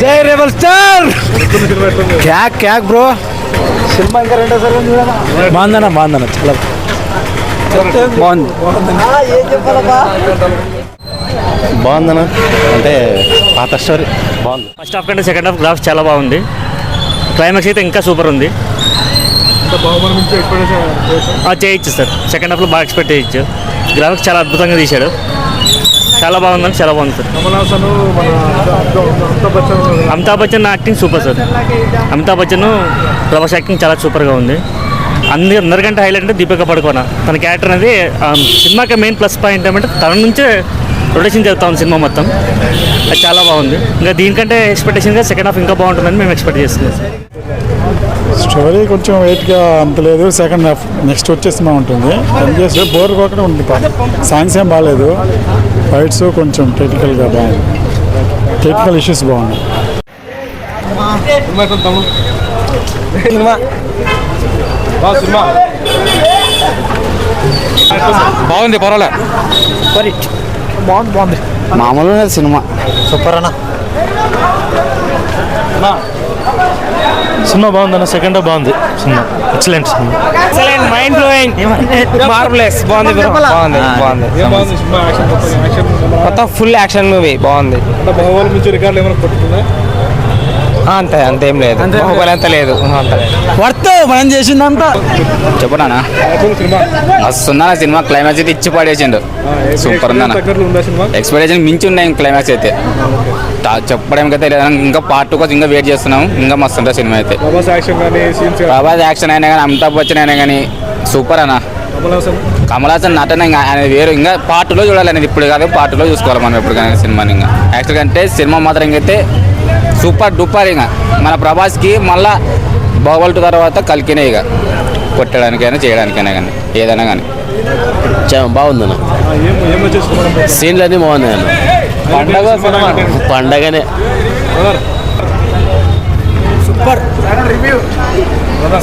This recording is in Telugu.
జై రెబల్ స్టార్! క్యాక్ క్యాక్ బ్రో. సినిమా ఇంకా రెండోసారి బాగుందన్న బాగుందన్న చాలా బాగుంది. బాగుందన్న. అంటే పాత స్టోరీ. బాగుంది. ఫస్ట్ హాఫ్ కంటే సెకండ్ హాఫ్ గ్రాఫ్స్ చాలా బాగుంది. క్లైమాక్స్ అయితే ఇంకా సూపర్ ఉంది. చేయొచ్చు సార్. సెకండ్ హాఫ్లో బాగా ఎక్స్పెక్ట్ చేయొచ్చు గ్రాఫిక్స్ చాలా అద్భుతంగా తీశాడు. చాలా బాగుందని చాలా బాగుంది sir. Amitabh Bachchan acting super sir. Amitabh Bachchan Prabhas acting చాలా సూపర్గా ఉంది. అందరి అందరికంటే హైలైట్ అంటే దీపిక పడుకోన. తన క్యారెక్టర్ అనేది సినిమాకి మెయిన్ ప్లస్ పాయింట్ ఏమంటే తన నుంచే రొటేషన్ జరుగుతా ఉంది సినిమా మొత్తం. అది చాలా బాగుంది. ఇంకా దీనికంటే ఎక్స్పెక్టేషన్గా సెకండ్ హాఫ్ ఇంకా బాగుంటుందని మేము ఎక్స్పెక్ట్ చేస్తున్నాం. సార్ స్టోరీ కొంచెం వెయిట్గా అంత లేదు. సెకండ్ హాఫ్ నెక్స్ట్ వచ్చే సినిమా ఉంటుంది ఎంజాయ్ చేసి బోర్ కూడా ఉంది సాంగ్స్ ఏం బాగాలేదు ఫైట్స్ కొంచెం టెక్నికల్గా బాగుంది. టెక్నికల్ ఇష్యూస్ బాగున్నాయి. బాగుంది పర్వాలే. బాగుంది బాగుంది. మామూలుగా సినిమా. సూపర్ అన్న సినిమా బాగుందన్న సెకండ్ హాఫ్ బాగుంది cinema. Excellent cinema. Excellent mind blowing marvellous బాగుంది. బాగుంది బాగుంది. మొత్తం ఫుల్ యాక్షన్ మూవీ బాగుంది. ఆ, అంతే అంతేం లేదు. బాహుబలి అంత లేదు. అంత. వర్త్ మనం చేసిందంతా. చెప్పనా మస్తు ఉందన్న సినిమా? క్లైమాక్స్ అయితే ఇచ్చి పడేసిండు. సూపర్ ఉందన్న ఎక్స్పెక్టేషన్ మించి ఉన్నాయి క్లైమాక్స్ అయితే. తా- చెప్పడానికైతే లేదన్న ఇంకా పార్ట్ టూ కోసం ఇంకా వెయిట్ చేస్తున్నాం ఇంకా మస్తు ఉంటుంది సినిమా అయితే. ప్రభాస్ యాక్షన్ అయినా కానీ అమితాబ్ బచ్చన్ అయినా కానీ సూపర్ అన్న. కమల్ హాసన్ నటన ఇంకా ఆయన వేరు. ఇంకా పార్టీలో చూడాలి అనేది ఇప్పుడు కాదు పార్టీలో చూసుకోవాలి మనం ఎప్పుడు కానీ సినిమాని ఇంకా. యాక్చువల్ అంటే సినిమా మాత్రం ఇంకైతే సూపర్ డూపర్ ఇంకా. మన ప్రభాస్కి మళ్ళా బాహుబలి తర్వాత కలికినే ఇక. కొట్టడానికైనా చేయడానికైనా కానీ ఏదైనా కానీ. బాగుందన్న సీన్లు అన్నీ. బాగున్నాయి అన్న. పండగనే.